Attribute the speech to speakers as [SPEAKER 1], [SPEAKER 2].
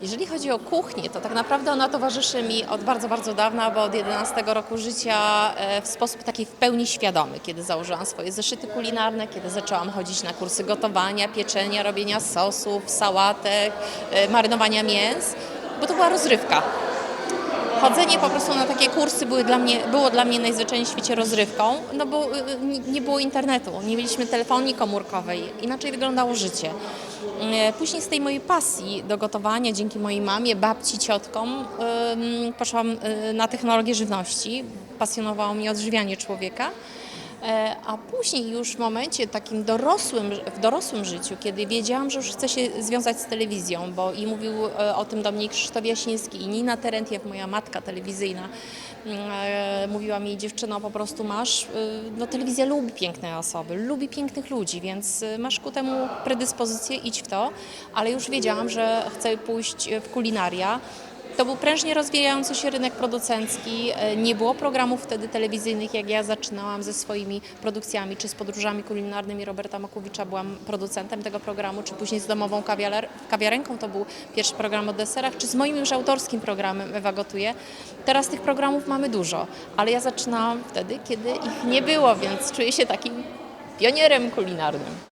[SPEAKER 1] Jeżeli chodzi o kuchnię, to tak naprawdę ona towarzyszy mi od bardzo, bardzo dawna, bo od 11 roku życia e, w sposób taki w pełni świadomy, kiedy założyłam swoje zeszyty kulinarne, kiedy zaczęłam chodzić na kursy gotowania, pieczenia, robienia sosów, sałatek, e, marynowania mięs, bo to była rozrywka. Chodzenie po prostu na takie kursy były dla mnie, było dla mnie najzwyczajniej w świecie rozrywką, no bo nie- nie było internetu, nie mieliśmy telefonii komórkowej, inaczej wyglądało życie. Y, Później z tej mojej pasji do gotowania, dzięki mojej mamie, babci, ciotkom, poszłam y, na technologię żywności. Pasjonowało mnie odżywianie człowieka. E, A później już w momencie takim dorosłym, w dorosłym życiu, kiedy wiedziałam, że już chcę się związać z telewizją, bo i mówił e, o tym do mnie Krzysztof Jasiński i Nina Terentiew, moja matka telewizyjna, mm, e, mówiła mi, dziewczyno, po prostu masz, no telewizja lubi piękne osoby, lubi pięknych ludzi, więc masz ku temu predyspozycję, idź w to, ale już wiedziałam, że chcę pójść w kulinaria. To był prężnie rozwijający się rynek producencki. E, Nie było programów wtedy telewizyjnych, jak ja zaczynałam ze swoimi produkcjami, czy z podróżami kulinarnymi Roberta Makowicza. Byłam producentem tego programu, czy później z domową kawiarenką. To był pierwszy program o deserach, czy z moim już autorskim programem Ewa Gotuje. Teraz tych programów mamy dużo, ale ja zaczynałam wtedy, kiedy ich nie było, więc czuję się takim pionierem kulinarnym.